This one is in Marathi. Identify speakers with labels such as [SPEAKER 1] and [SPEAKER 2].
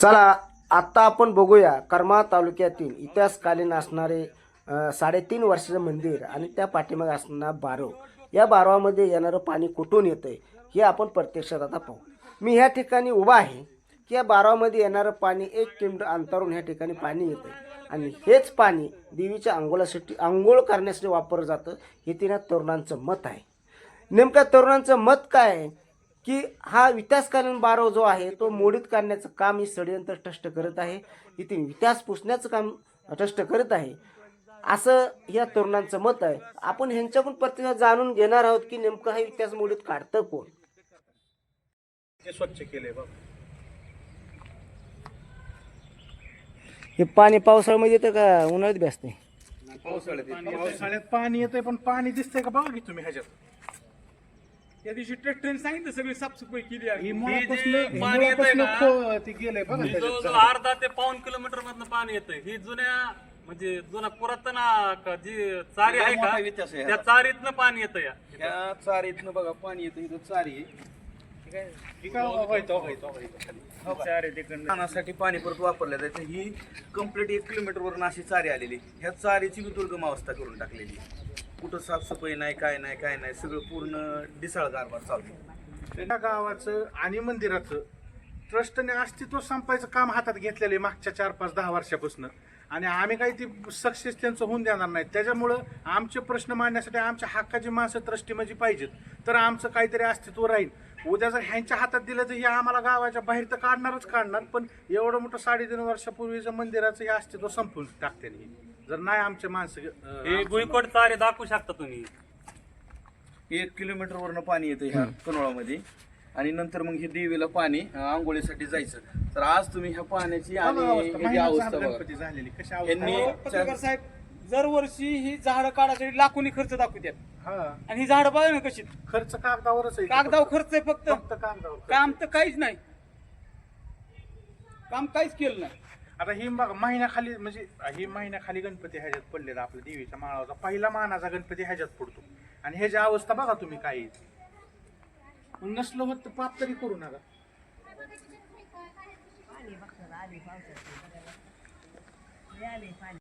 [SPEAKER 1] चला आत्ता आपण बघूया करमाळ तालुक्यातील इतिहासकालीन असणारे साडेतीन वर्षाचं मंदिर आणि त्या पाठीमागे असणारा बारव. या बारवामध्ये येणारं पाणी कुठून येतं आहे हे आपण प्रत्यक्षात आता पाहू. मी ह्या ठिकाणी उभा आहे की या बारवामध्ये येणारं पाणी एक किलोमीटर अंतरून ह्या ठिकाणी पाणी येतं आणि हेच पाणी देवीच्या आंघोळासाठी आंघोळ करण्यासाठी वापरलं जातं हे तिला तरुणांचं मत आहे. नेमक्या तरुणांचं मत काय आहे? की हा विकासकालीन बारव जो आहे तो मोडीत काढण्याचं काम ही षडयंत्र ट्रस्ट करत आहे. इथे इतिहास पुसण्याचं काम ट्रस्ट करत आहे. असं या तरुणांचं मत आहे. आपण ह्यांच्याकडून प्रतिभा जाणून घेणार आहोत की नेमकं हा इतिहास मोडीत काढतं कोण?
[SPEAKER 2] स्वच्छ केले
[SPEAKER 1] हे पाणी पावसाळ्यामध्ये येतं का उन्हाळ्यात बी असते
[SPEAKER 2] पावसाळ्यात पाणी येतंय पण पाणी दिसतंय का बघा की तुम्ही ह्याच्यात?
[SPEAKER 3] त्या दिवशी ट्रॅक्टरने सांगितलं सगळी साफसफाई केली आहे.
[SPEAKER 2] हे
[SPEAKER 3] पाणी येतंय
[SPEAKER 2] मुळापासून
[SPEAKER 3] ना,
[SPEAKER 2] खो- ते गेलंय बघा
[SPEAKER 3] हे
[SPEAKER 2] त्याच्यात
[SPEAKER 3] जवळजवळ अर्धा ते पाऊन किलोमीटर मधनं पाणी येतंय. ही जुन्या म्हणजे जुना पुरातन आ, का जी चारी आहे
[SPEAKER 4] मोठा
[SPEAKER 3] का
[SPEAKER 4] इतिहास आहे
[SPEAKER 3] त्या चारीतनं पाणी येतं या.
[SPEAKER 4] चारीतनं बघा पाणी येतं इथं चारी. आहे.
[SPEAKER 2] ही व्हायचं
[SPEAKER 4] पाण्यासाठी पाणी परत वापरलं जातं. ही कंप्लीट एक किलोमीटर वरून अशी चारी आलेली. ह्या चारीची बी दुर्गम अवस्था करून टाकलेली. कुठं साफसफाई नाही काय नाही काय नाही सगळं पूर्ण डिसाळ कारभार चालतो
[SPEAKER 2] त्या गावाचं आणि मंदिराचं ट्रस्टने अस्तित्व संपायचं काम हातात घेतलेलं आहे मागच्या चार पाच दहा वर्षापासून. आणि आम्ही काही ती सक्सेस त्यांचं होऊन देणार नाही. त्याच्यामुळं आमचे प्रश्न मांडण्यासाठी आमच्या हक्काची माणसं ट्रस्टी म्हणजे पाहिजेत. तर आमचं काहीतरी अस्तित्व राहील. उद्या जर ह्यांच्या हातात दिलं तर हे आम्हाला गावाच्या बाहेर तर काढणारच काढणार पण एवढं मोठं साडेतीन वर्षापूर्वीचं मंदिराचं हे अस्तित्व संपून टाकते हे. जर नाही आमचे माणसं अं,
[SPEAKER 3] हे भुईकोट चारे दाखवू शकता तुम्ही.
[SPEAKER 4] एक किलोमीटर वरनं पाणी येतं ह्या कनोळामध्ये आणि नंतर मग हे देवीला पाणी अं, आंघोळीसाठी जायचं. तर आज तुम्ही ह्या पाण्याची आणि
[SPEAKER 2] बघा अवस्था,
[SPEAKER 4] ह्याची
[SPEAKER 2] महिन्यात
[SPEAKER 4] अवस्था
[SPEAKER 2] झालं
[SPEAKER 4] बघा.
[SPEAKER 2] गणपती झालेली. कशी
[SPEAKER 4] यांनी-
[SPEAKER 2] अवस्था
[SPEAKER 3] अहो, पत्रकार साहेब दरवर्षी ही झाडं काढायसाठी लाखोनी खर्च दाखवतात.
[SPEAKER 2] हा.
[SPEAKER 3] आणि ही झाडं बघा ना कशी.
[SPEAKER 2] खर्च कागदावरच आहे.
[SPEAKER 3] कागदाव खर्च आहे फक्त.
[SPEAKER 2] फक्त कागदावर.
[SPEAKER 3] काम तर काहीच नाही. काम काहीच केलं नाही.
[SPEAKER 2] आता ही बघा महिन्याखाली म्हणजे ही महिन्याखाली गणपती ह्याच्यात पडलेला आपल्या देवीच्या माळाचा पहिला मानाचा गणपती ह्याच्यात पडतो. आणि ह्याची अवस्था बघा तुम्ही काय मग नसलं होत तर पाप तरी करू नका.
[SPEAKER 5] पाणी आले पाणी.